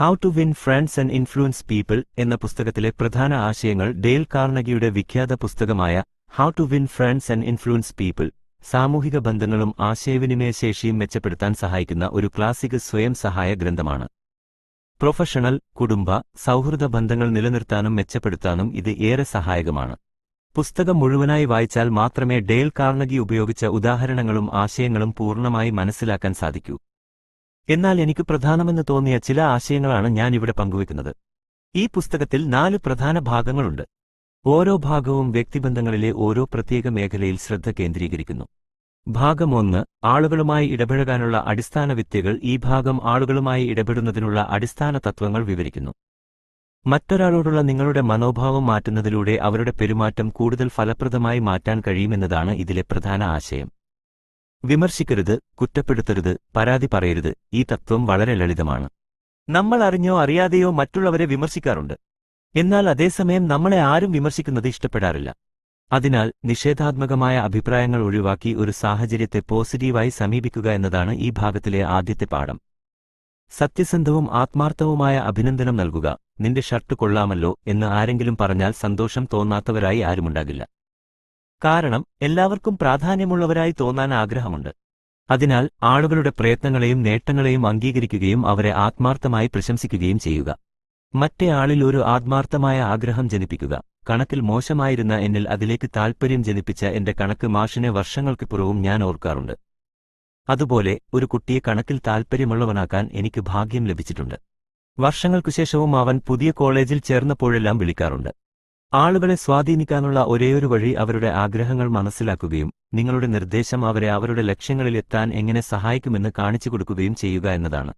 How to win friends and influence people എന്ന പുസ്തകത്തിലെ പ്രധാന ആശയങ്ങൾ ഡേൽ കാർണഗിയുടെ വിഖ്യാത പുസ്തകമായ how to win friends and influence people സാമൂഹിക ബന്ധങ്ങളും ആശയവിനിമയശേഷിയും മെച്ചപ്പെടുത്താൻ സഹായിക്കുന്ന ഒരു ക്ലാസിക് സ്വയം സഹായ ഗ്രന്ഥമാണ്. പ്രൊഫഷണൽ കുടുംബ സൗഹൃദ ബന്ധങ്ങൾ നിലനിർത്താനും മെച്ചപ്പെടുത്താനും ഇത് ഏറെ സഹായകമാണ്. പുസ്തകം മുഴുവനായി വായിച്ചാൽ മാത്രമേ ഡേൽ കാർണഗി ഉപയോഗിച്ച ഉദാഹരണങ്ങളും ആശയങ്ങളും പൂർണമായി മനസ്സിലാക്കാൻ സാധിക്കൂ. എന്നാൽ എനിക്ക് പ്രധാനമെന്ന് തോന്നിയ ചില ആശയങ്ങളാണ് ഞാൻ ഇവിടെ പങ്കുവെക്കുന്നത്. ഈ പുസ്തകത്തിൽ നാല് പ്രധാന ഭാഗങ്ങളുണ്ട്. ഓരോ ഭാഗവും വ്യക്തിബന്ധങ്ങളിലെ ഓരോ പ്രത്യേക മേഖലയിൽ ശ്രദ്ധ കേന്ദ്രീകരിക്കുന്നു. ഭാഗം ഒന്ന് ആളുകളുമായി ഇടപഴകാനുള്ള അടിസ്ഥാന വിദ്യകൾ. ഈ ഭാഗം ആളുകളുമായി ഇടപെടുന്നതിനുള്ള അടിസ്ഥാന തത്വങ്ങൾ വിവരിക്കുന്നു. മറ്റൊരാളോടുള്ള നിങ്ങളുടെ മനോഭാവം മാറ്റുന്നതിലൂടെ അവരുടെ പെരുമാറ്റം കൂടുതൽ ഫലപ്രദമായി മാറ്റാൻ കഴിയുമെന്നതാണ് ഇതിലെ പ്രധാന ആശയം. വിമർശിക്കരുത് കുറ്റപ്പെടുത്തരുത് പരാതി പറയരുത് ഈ തത്വം വളരെ ലളിതമാണ്. നമ്മൾ അറിഞ്ഞോ അറിയാതെയോ മറ്റുള്ളവരെ വിമർശിക്കാറുണ്ട്. എന്നാൽ അതേസമയം നമ്മളെ ആരും വിമർശിക്കുന്നത് ഇഷ്ടപ്പെടാറില്ല. അതിനാൽ നിഷേധാത്മകമായ അഭിപ്രായങ്ങൾ ഒഴിവാക്കി ഒരു സാഹചര്യത്തെ പോസിറ്റീവായി സമീപിക്കുക എന്നതാണ് ഈ ഭാഗത്തിലെ ആദ്യത്തെ പാഠം. സത്യസന്ധവും ആത്മാർത്ഥവുമായ അഭിനന്ദനം നൽകുക നിന്റെ ഷർട്ട് കൊള്ളാമല്ലോ എന്ന് ആരെങ്കിലും പറഞ്ഞാൽ സന്തോഷം തോന്നാത്തവരായി ആരുമുണ്ടാകില്ല. കാരണം എല്ലാവർക്കും പ്രാധാന്യമുള്ളവരായി തോന്നാൻ ആഗ്രഹമുണ്ട്. അതിനാൽ ആളുകളുടെ പ്രയത്നങ്ങളെയും നേട്ടങ്ങളെയും അംഗീകരിക്കുകയും അവരെ ആത്മാർത്ഥമായി പ്രശംസിക്കുകയും ചെയ്യുക. മറ്റേ ആളിൽ ഒരു ആത്മാർത്ഥമായ ആഗ്രഹം ജനിപ്പിക്കുക. കണക്കിൽ മോശമായിരുന്ന എന്നിൽ അതിലേക്ക് താൽപ്പര്യം ജനിപ്പിച്ച എന്റെ കണക്ക് മാഷിനെ വർഷങ്ങൾക്ക് പുറവും ഞാൻ ഓർക്കാറുണ്ട്. അതുപോലെ ഒരു കുട്ടിയെ കണക്കിൽ താൽപ്പര്യമുള്ളവനാക്കാൻ എനിക്ക് ഭാഗ്യം ലഭിച്ചിട്ടുണ്ട്. വർഷങ്ങൾക്കുശേഷവും അവൻ പുതിയ കോളേജിൽ ചേർന്നപ്പോഴെല്ലാം വിളിക്കാറുണ്ട്. ആളുകളെ സ്വാധീനിക്കാനുള്ള ഒരേയൊരു വഴി അവരുടെ ആഗ്രഹങ്ങൾ മനസ്സിലാക്കുകയും നിങ്ങളുടെ നിർദ്ദേശം അവരെ അവരുടെ ലക്ഷ്യങ്ങളിലെത്താൻ എങ്ങനെ സഹായിക്കുമെന്ന് കാണിച്ചു കൊടുക്കുകയും ചെയ്യുക എന്നതാണ്.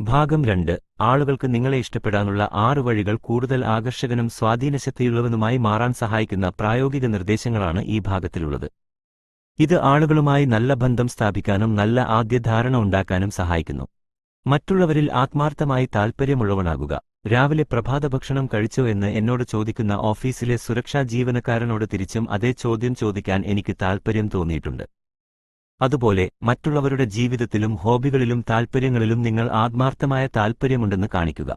ഭാഗം രണ്ട്. ആളുകൾക്ക് നിങ്ങളെ ഇഷ്ടപ്പെടാനുള്ള ആറ് വഴികൾ കൂടുതൽ ആകർഷകനും സ്വാധീനശക്തിയുള്ളവനുമായി മാറാൻ സഹായിക്കുന്ന പ്രായോഗിക നിർദ്ദേശങ്ങളാണ് ഈ ഭാഗത്തിലുള്ളത്. ഇത് ആളുകളുമായി നല്ല ബന്ധം സ്ഥാപിക്കാനും നല്ല ആദ്യധാരണ ഉണ്ടാക്കാനും സഹായിക്കുന്നു. മറ്റുള്ളവരിൽ ആത്മാർത്ഥമായി താൽപ്പര്യമുള്ളവനാകുക രാവിലെ പ്രഭാതഭക്ഷണം കഴിച്ചോ എന്ന് എന്നോട് ചോദിക്കുന്ന ഓഫീസിലെ സുരക്ഷാ ജീവനക്കാരനോട് തിരിച്ചും അതേ ചോദ്യം ചോദിക്കാൻ എനിക്ക് താൽപ്പര്യം തോന്നിയിട്ടുണ്ട്. അതുപോലെ മറ്റുള്ളവരുടെ ജീവിതത്തിലും ഹോബികളിലും താൽപ്പര്യങ്ങളിലും നിങ്ങൾ ആത്മാർത്ഥമായ താൽപ്പര്യമുണ്ടെന്ന് കാണിക്കുക.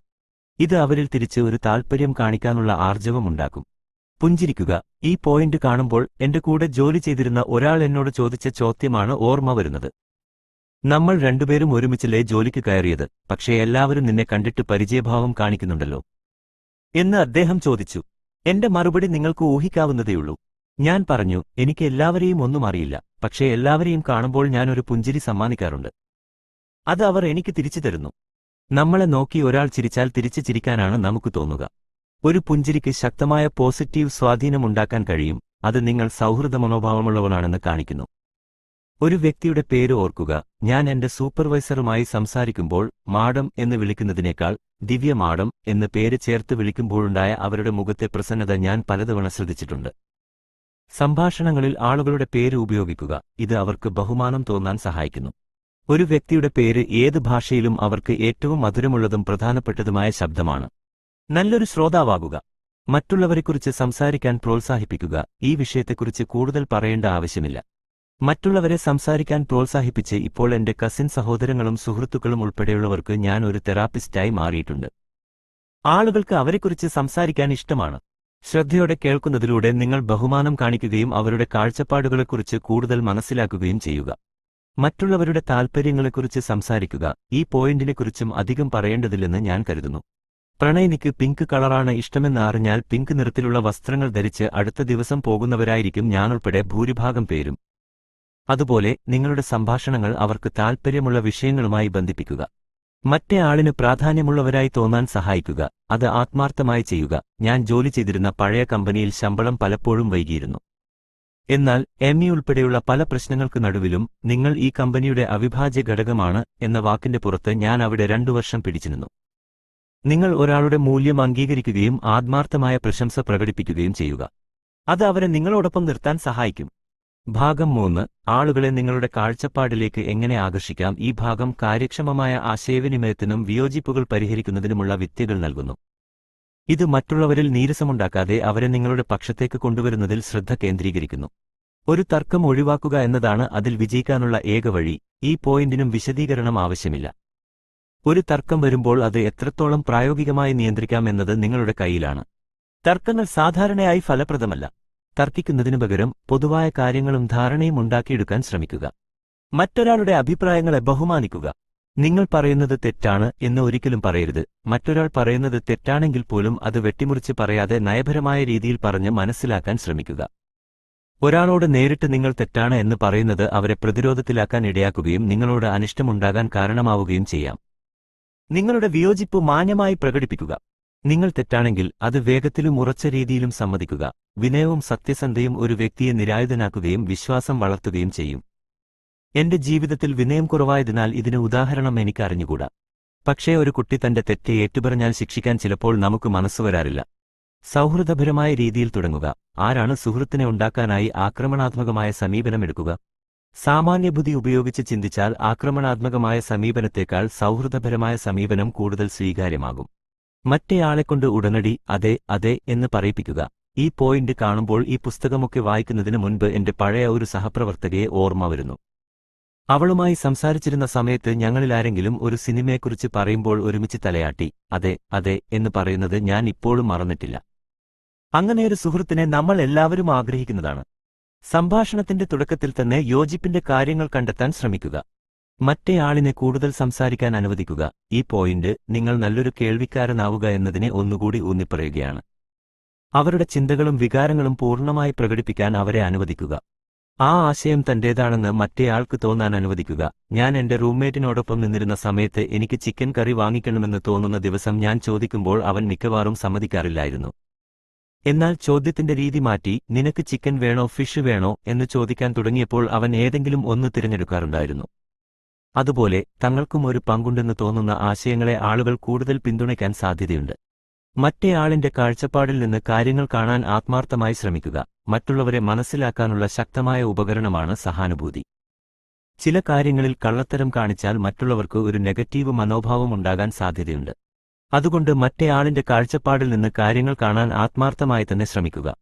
ഇത് അവരിൽ തിരിച്ച് ഒരു താൽപ്പര്യം കാണിക്കാനുള്ള ആർജവമുണ്ടാക്കും പുഞ്ചിരിക്കുക. ഈ പോയിന്റ് കാണുമ്പോൾ എന്റെ കൂടെ ജോലി ചെയ്തിരുന്ന ഒരാൾ എന്നോട് ചോദിച്ച ചോദ്യമാണ് ഓർമ്മ വരുന്നത്. നമ്മൾ രണ്ടുപേരും ഒരുമിച്ചല്ലേ ജോലിക്ക് കയറിയത് പക്ഷേ എല്ലാവരും നിന്നെ കണ്ടിട്ട് പരിചയഭാവം കാണിക്കുന്നുണ്ടല്ലോ. എന്ന് അദ്ദേഹം ചോദിച്ചു. എന്റെ മറുപടി നിങ്ങൾക്ക് ഊഹിക്കാവുന്നതേയുള്ളൂ. ഞാൻ പറഞ്ഞു എനിക്ക് എല്ലാവരെയും ഒന്നും അറിയില്ല പക്ഷേ എല്ലാവരെയും കാണുമ്പോൾ ഞാൻ ഒരു പുഞ്ചിരി സമ്മാനിക്കാറുണ്ട്. അത് അവർ എനിക്ക് തിരിച്ചു തരുന്നു. നമ്മളെ നോക്കി ഒരാൾ ചിരിച്ചാൽ തിരിച്ചു ചിരിക്കാനാണ് നമുക്ക് തോന്നുക. ഒരു പുഞ്ചിരിക്ക് ശക്തമായ പോസിറ്റീവ് സ്വാധീനമുണ്ടാക്കാൻ കഴിയും അത് നിങ്ങൾ സൗഹൃദ മനോഭാവമുള്ളവനാണെന്ന് കാണിക്കുന്നു. ഒരു വ്യക്തിയുടെ പേര് ഓർക്കുക. ഞാൻ എന്റെ സൂപ്പർവൈസറുമായി സംസാരിക്കുമ്പോൾ മാഡം എന്ന് വിളിക്കുന്നതിനേക്കാൾ ദിവ്യ മാഡം എന്ന് പേര് ചേർത്ത് വിളിക്കുമ്പോഴുണ്ടായ അവരുടെ മുഖത്തെ പ്രസന്നത ഞാൻ പലതവണ ശ്രദ്ധിച്ചിട്ടുണ്ട്. സംഭാഷണങ്ങളിൽ ആളുകളുടെ പേര് ഉപയോഗിക്കുക. ഇത് അവർക്ക് ബഹുമാനം തോന്നാൻ സഹായിക്കുന്നു. ഒരു വ്യക്തിയുടെ പേര് ഏത് ഭാഷയിലും അവർക്ക് ഏറ്റവും മധുരമുള്ളതും പ്രധാനപ്പെട്ടതുമായ ശബ്ദമാണ്. നല്ലൊരു ശ്രോതാവാകുക. മറ്റുള്ളവരെക്കുറിച്ച് സംസാരിക്കാൻ പ്രോത്സാഹിപ്പിക്കുക. ഈ വിഷയത്തെക്കുറിച്ച് കൂടുതൽ പറയേണ്ട ആവശ്യമില്ല. മറ്റുള്ളവരെ സംസാരിക്കാൻ പ്രോത്സാഹിപ്പിച്ച് ഇപ്പോൾ എന്റെ കസിൻ സഹോദരങ്ങളും സുഹൃത്തുക്കളും ഉൾപ്പെടെയുള്ളവർക്ക് ഞാൻ ഒരു തെറാപ്പിസ്റ്റായി മാറിയിട്ടുണ്ട്. ആളുകൾക്ക് അവരെക്കുറിച്ച് സംസാരിക്കാൻ ഇഷ്ടമാണ്. ശ്രദ്ധയോടെ കേൾക്കുന്നതിലൂടെ നിങ്ങൾ ബഹുമാനം കാണിക്കുകയും അവരുടെ കാഴ്ചപ്പാടുകളെക്കുറിച്ച് കൂടുതൽ മനസ്സിലാക്കുകയും ചെയ്യുക. മറ്റുള്ളവരുടെ താൽപ്പര്യങ്ങളെക്കുറിച്ച് സംസാരിക്കുക. ഈ പോയിന്റിനെക്കുറിച്ചും അധികം പറയേണ്ടതില്ലെന്ന് ഞാൻ കരുതുന്നു. പ്രണയിനിക്ക് പിങ്ക് കളറാണ് ഇഷ്ടമെന്ന് അറിഞ്ഞാൽ പിങ്ക് നിറത്തിലുള്ള വസ്ത്രങ്ങൾ ധരിച്ച് അടുത്ത ദിവസം പോകുന്നവരായിരിക്കും ഞാനുൾപ്പെടെ ഭൂരിഭാഗം പേരും. അതുപോലെ നിങ്ങളുടെ സംഭാഷണങ്ങൾ അവർക്ക് താൽപ്പര്യമുള്ള വിഷയങ്ങളുമായി ബന്ധിപ്പിക്കുക. മറ്റേ ആളിന് പ്രാധാന്യമുള്ളവരായി തോന്നാൻ സഹായിക്കുക. അത് ആത്മാർത്ഥമായി ചെയ്യുക. ഞാൻ ജോലി ചെയ്തിരുന്ന പഴയ കമ്പനിയിൽ ശമ്പളം പലപ്പോഴും വൈകിയിരുന്നു. എന്നാൽ എം ഇ ഉൾപ്പെടെയുള്ള പല പ്രശ്നങ്ങൾക്ക് നടുവിലും നിങ്ങൾ ഈ കമ്പനിയുടെ അവിഭാജ്യ ഘടകമാണ് എന്ന വാക്കിന്റെ പുറത്ത് ഞാൻ അവിടെ രണ്ടു വർഷം പിടിച്ചിരുന്നു. നിങ്ങൾ ഒരാളുടെ മൂല്യം അംഗീകരിക്കുകയും ആത്മാർത്ഥമായ പ്രശംസ പ്രകടിപ്പിക്കുകയും ചെയ്യുക. അത് അവരെ നിങ്ങളോടൊപ്പം നിർത്താൻ സഹായിക്കും. ഭാഗം മൂന്ന് ആളുകളെ നിങ്ങളുടെ കാഴ്ചപ്പാടിലേക്ക് എങ്ങനെ ആകർഷിക്കാം? ഈ ഭാഗം കാര്യക്ഷമമായ ആശയവിനിമയത്തിനും വിയോജിപ്പുകൾ പരിഹരിക്കുന്നതിനുമുള്ള വിദ്യകൾ നൽകുന്നു. ഇത് മറ്റുള്ളവരിൽ നീരസമുണ്ടാക്കാതെ അവരെ നിങ്ങളുടെ പക്ഷത്തേക്ക് കൊണ്ടുവരുന്നതിൽ ശ്രദ്ധ കേന്ദ്രീകരിക്കുന്നു. ഒരു തർക്കം ഒഴിവാക്കുക എന്നതാണ് അതിൽ വിജയിക്കാനുള്ള ഏക വഴി. ഈ പോയിന്റിനും വിശദീകരണം ആവശ്യമില്ല. ഒരു തർക്കം വരുമ്പോൾ അത് എത്രത്തോളം പ്രായോഗികമായി നിയന്ത്രിക്കാം എന്നത് നിങ്ങളുടെ കയ്യിലാണ്. തർക്കങ്ങൾ സാധാരണയായി ഫലപ്രദമല്ല. തർക്കിക്കുന്നതിനു പകരം പൊതുവായ കാര്യങ്ങളും ധാരണയും ഉണ്ടാക്കിയെടുക്കാൻ ശ്രമിക്കുക. മറ്റൊരാളുടെ അഭിപ്രായങ്ങളെ ബഹുമാനിക്കുക. നിങ്ങൾ പറയുന്നത് തെറ്റാണ് എന്ന് ഒരിക്കലും പറയരുത്. മറ്റൊരാൾ പറയുന്നത് തെറ്റാണെങ്കിൽ പോലും അത് വെട്ടിമുറിച്ച് പറയാതെ നയപരമായ രീതിയിൽ പറഞ്ഞ് മനസ്സിലാക്കാൻ ശ്രമിക്കുക. ഒരാളോട് നേരിട്ട് നിങ്ങൾ തെറ്റാണ് എന്ന് പറയുന്നത് അവരെ പ്രതിരോധത്തിലാക്കാൻ ഇടയാക്കുകയും നിങ്ങളോട് അനിഷ്ടമുണ്ടാകാൻ കാരണമാവുകയും ചെയ്യാം. നിങ്ങളുടെ വിയോജിപ്പ് മാന്യമായി പ്രകടിപ്പിക്കുക. നിങ്ങൾ തെറ്റാണെങ്കിൽ അത് വേഗത്തിലും ഉറച്ച രീതിയിലും സമ്മതിക്കുക. വിനയവും സത്യസന്ധയും ഒരു വ്യക്തിയെ നിരായുധനാക്കുകയും വിശ്വാസം വളർത്തുകയും ചെയ്യും. എന്റെ ജീവിതത്തിൽ വിനയം കുറവായതിനാൽ ഇതിന് ഉദാഹരണം എനിക്ക് അറിഞ്ഞുകൂടാ. പക്ഷേ ഒരു കുട്ടി തന്റെ തെറ്റ് ഏറ്റുപറഞ്ഞാൽ ശിക്ഷിക്കാൻ ചിലപ്പോൾ നമുക്ക് മനസ്സുവരാറില്ല സൗഹൃദപരമായ രീതിയിൽ തുടങ്ങുക. ആരാണ് സുഹൃത്തിനെ ഉണ്ടാക്കാനായി ആക്രമണാത്മകമായ സമീപനമെടുക്കുക? സാമാന്യബുദ്ധി ഉപയോഗിച്ച് ചിന്തിച്ചാൽ ആക്രമണാത്മകമായ സമീപനത്തേക്കാൾ സൗഹൃദപരമായ സമീപനം കൂടുതൽ സ്വീകാര്യമാകും. മറ്റേയാളെക്കൊണ്ട് ഉടനടി അതെ അതെ എന്ന് പറയിപ്പിക്കുക. ഈ പോയിന്റ് കാണുമ്പോൾ ഈ പുസ്തകമൊക്കെ വായിക്കുന്നതിന് മുൻപ് എന്റെ പഴയ ഒരു സഹപ്രവർത്തകയെ ഓർമ്മ വരുന്നു. അവളുമായി സംസാരിച്ചിരുന്ന സമയത്ത് ഞങ്ങളിലാരെങ്കിലും ഒരു സിനിമയെക്കുറിച്ച് പറയുമ്പോൾ ഒരുമിച്ച് തലയാട്ടി അതെ അതെ എന്ന് പറയുന്നത് ഞാൻ ഇപ്പോഴും മറന്നിട്ടില്ല. അങ്ങനെയൊരു സുഹൃത്തിനെ നമ്മൾ എല്ലാവരും ആഗ്രഹിക്കുന്നതാണ്. സംഭാഷണത്തിന്റെ തുടക്കത്തിൽ തന്നെ യോജിപ്പിന്റെ കാര്യങ്ങൾ കണ്ടെത്താൻ ശ്രമിക്കുക. മറ്റേയാളിനെ കൂടുതൽ സംസാരിക്കാൻ അനുവദിക്കുക. ഈ പോയിന്റ് നിങ്ങൾ നല്ലൊരു കേൾവിക്കാരനാവുക എന്നതിനെ ഒന്നുകൂടി ഊന്നിപ്പറയുകയാണ്. അവരുടെ ചിന്തകളും വികാരങ്ങളും പൂർണമായി പ്രകടിപ്പിക്കാൻ അവരെ അനുവദിക്കുക. ആ ആശയം തന്റേതാണെന്ന് മറ്റേയാൾക്ക് തോന്നാൻ അനുവദിക്കുക. ഞാൻ എന്റെ റൂംമേറ്റിനോടൊപ്പം നിന്നിരുന്ന സമയത്ത് എനിക്ക് ചിക്കൻ കറി വാങ്ങിക്കണമെന്ന് തോന്നുന്ന ദിവസം ഞാൻ ചോദിക്കുമ്പോൾ അവൻ മിക്കവാറും സമ്മതിക്കാറില്ലായിരുന്നു. എന്നാൽ ചോദ്യത്തിന്റെ രീതി മാറ്റി നിനക്ക് ചിക്കൻ വേണോ ഫിഷ് വേണോ? എന്ന് ചോദിക്കാൻ തുടങ്ങിയപ്പോൾ അവൻ ഏതെങ്കിലും ഒന്ന് തിരഞ്ഞെടുക്കാറുണ്ടായിരുന്നു. അതുപോലെ തങ്ങൾക്കും ഒരു പങ്കുണ്ടെന്ന് തോന്നുന്ന ആശയങ്ങളെ ആളുകൾ കൂടുതൽ പിന്തുണയ്ക്കാൻ സാധ്യതയുണ്ട്. മറ്റേയാളിന്റെ കാഴ്ചപ്പാടിൽ നിന്ന് കാര്യങ്ങൾ കാണാൻ ആത്മാർത്ഥമായി ശ്രമിക്കുക മറ്റുള്ളവരെ മനസ്സിലാക്കാനുള്ള ശക്തമായ ഉപകരണമാണ് സഹാനുഭൂതി. ചില കാര്യങ്ങളിൽ കള്ളത്തരം കാണിച്ചാൽ മറ്റുള്ളവർക്ക് ഒരു നെഗറ്റീവ് മനോഭാവം ഉണ്ടാകാൻ സാധ്യതയുണ്ട്. അതുകൊണ്ട് മറ്റേ മറ്റേയാളിന്റെ കാഴ്ചപ്പാടിൽ നിന്ന് കാര്യങ്ങൾ കാണാൻ ആത്മാർത്ഥമായി തന്നെ ശ്രമിക്കുക.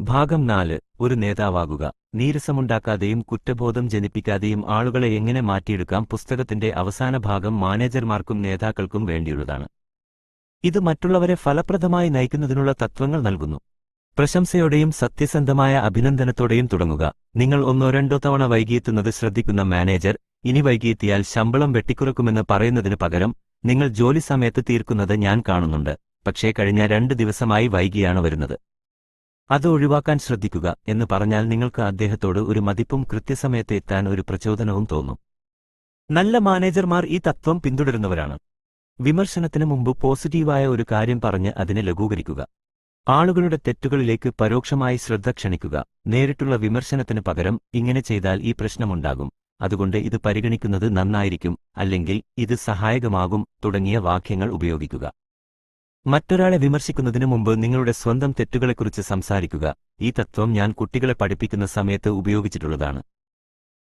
ഭാഗം നാല് ഒരു നേതാവാകുക. നീരസമുണ്ടാക്കാതെയും കുറ്റബോധം ജനിപ്പിക്കാതെയും ആളുകളെ എങ്ങനെ മാറ്റിയെടുക്കാം പുസ്തകത്തിന്റെ അവസാന ഭാഗം മാനേജർമാർക്കും നേതാക്കൾക്കും വേണ്ടിയുള്ളതാണ്. ഇത് മറ്റുള്ളവരെ ഫലപ്രദമായി നയിക്കുന്നതിനുള്ള തത്വങ്ങൾ നൽകുന്നു. പ്രശംസയോടെയും സത്യസന്ധമായ അഭിനന്ദനത്തോടെയും തുടങ്ങുക. നിങ്ങൾ ഒന്നോ രണ്ടോ തവണ വൈകിയെത്തുന്നത് ശ്രദ്ധിക്കുന്ന മാനേജർ ഇനി വൈകിയെത്തിയാൽ ശമ്പളം വെട്ടിക്കുറക്കുമെന്ന് പറയുന്നതിന് പകരം നിങ്ങൾ ജോലി സമയത്ത് തീർക്കുന്നത് ഞാൻ കാണുന്നുണ്ട്. പക്ഷേ കഴിഞ്ഞ രണ്ട് ദിവസമായി വൈകിയാണ് വരുന്നത്. അത് ഒഴിവാക്കാൻ ശ്രദ്ധിക്കുക എന്ന് പറഞ്ഞാൽ നിങ്ങൾക്ക് അദ്ദേഹത്തോട് ഒരു മതിപ്പും കൃത്യസമയത്ത് എത്താൻ ഒരു പ്രചോദനവും തോന്നും. നല്ല മാനേജർമാർ ഈ തത്വം പിന്തുടരുന്നവരാണ്. വിമർശനത്തിന് മുമ്പ് പോസിറ്റീവായ ഒരു കാര്യം പറഞ്ഞ് അതിനെ ലഘൂകരിക്കുക. ആളുകളുടെ തെറ്റുകളിലേക്ക് പരോക്ഷമായി ശ്രദ്ധ ക്ഷണിക്കുക. നേരിട്ടുള്ള വിമർശനത്തിന് പകരം ഇങ്ങനെ ചെയ്താൽ ഈ പ്രശ്നമുണ്ടാകും. അതുകൊണ്ട് ഇത് പരിഗണിക്കുന്നത് നന്നായിരിക്കും അല്ലെങ്കിൽ ഇത് സഹായകമാകും തുടങ്ങിയ വാക്യങ്ങൾ ഉപയോഗിക്കുക. മറ്റൊരാളെ വിമർശിക്കുന്നതിനു മുമ്പ് നിങ്ങളുടെ സ്വന്തം തെറ്റുകളെക്കുറിച്ച് സംസാരിക്കുക. ഈ തത്വം ഞാൻ കുട്ടികളെ പഠിപ്പിക്കുന്ന സമയത്ത് ഉപയോഗിച്ചിട്ടുള്ളതാണ്.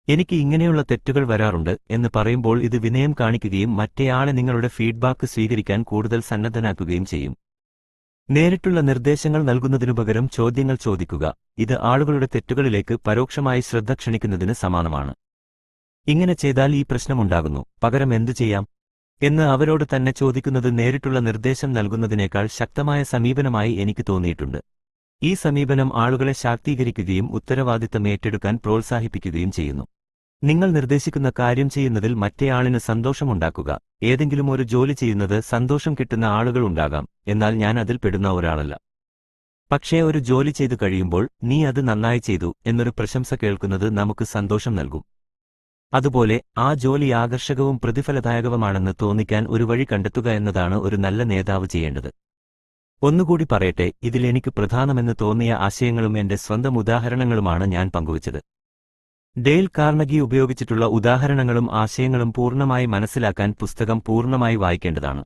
എനിക്ക് ഇങ്ങനെയുള്ള തെറ്റുകൾ വരാറുണ്ട് എന്ന് പറയുമ്പോൾ ഇത് വിനയം കാണിക്കുകയും മറ്റേയാളെ നിങ്ങളുടെ ഫീഡ്ബാക്ക് സ്വീകരിക്കാൻ കൂടുതൽ സന്നദ്ധനാക്കുകയും ചെയ്യും. നേരിട്ടുള്ള നിർദ്ദേശങ്ങൾ നൽകുന്നതിനു പകരം ചോദ്യങ്ങൾ ചോദിക്കുക. ഇത് ആളുകളുടെ തെറ്റുകളിലേക്ക് പരോക്ഷമായി ശ്രദ്ധ ക്ഷണിക്കുന്നതിന് സമാനമാണ്. ഇങ്ങനെ ചെയ്താൽ ഈ പ്രശ്നമുണ്ടാകുന്നു പകരം എന്തു ചെയ്യാം? എന്ന് അവരോട് തന്നെ ചോദിക്കുന്നത് നേരിട്ടുള്ള നിർദ്ദേശം നൽകുന്നതിനേക്കാൾ ശക്തമായ സമീപനമായി എനിക്ക് തോന്നിയിട്ടുണ്ട്. ഈ സമീപനം ആളുകളെ ശാക്തീകരിക്കുകയും ഉത്തരവാദിത്തം ഏറ്റെടുക്കാൻ പ്രോത്സാഹിപ്പിക്കുകയും ചെയ്യുന്നു. നിങ്ങൾ നിർദ്ദേശിക്കുന്ന കാര്യം ചെയ്യുന്നതിൽ മറ്റേയാളിന് സന്തോഷമുണ്ടാക്കുക. ഏതെങ്കിലും ഒരു ജോലി ചെയ്യുന്നത് സന്തോഷം കിട്ടുന്ന ആളുകൾ ഉണ്ടാകാം എന്നാൽ ഞാൻ അതിൽ പെടുന്ന ഒരാളല്ല. പക്ഷേ ഒരു ജോലി ചെയ്തു കഴിയുമ്പോൾ നീ അത് നന്നായി ചെയ്തു എന്നൊരു പ്രശംസ കേൾക്കുന്നത് നമുക്ക് സന്തോഷം നൽകും. അതുപോലെ ആ ജോലി ആകർഷകവും പ്രതിഫലദായകവുമാണെന്ന് തോന്നിക്കാൻ ഒരു വഴി കണ്ടെത്തുക എന്നതാണ് ഒരു നല്ല നേതാവ് ചെയ്യേണ്ടത്. ഒന്നുകൂടി പറയട്ടെ ഇതിലെനിക്ക് പ്രധാനമെന്ന് തോന്നിയ ആശയങ്ങളും എന്റെ സ്വന്തം ഉദാഹരണങ്ങളുമാണ് ഞാൻ പങ്കുവച്ചത്. ഡെയിൽ കാർണഗി ഉപയോഗിച്ചിട്ടുള്ള ഉദാഹരണങ്ങളും ആശയങ്ങളും പൂർണമായി മനസ്സിലാക്കാൻ പുസ്തകം പൂർണമായി വായിക്കേണ്ടതാണ്.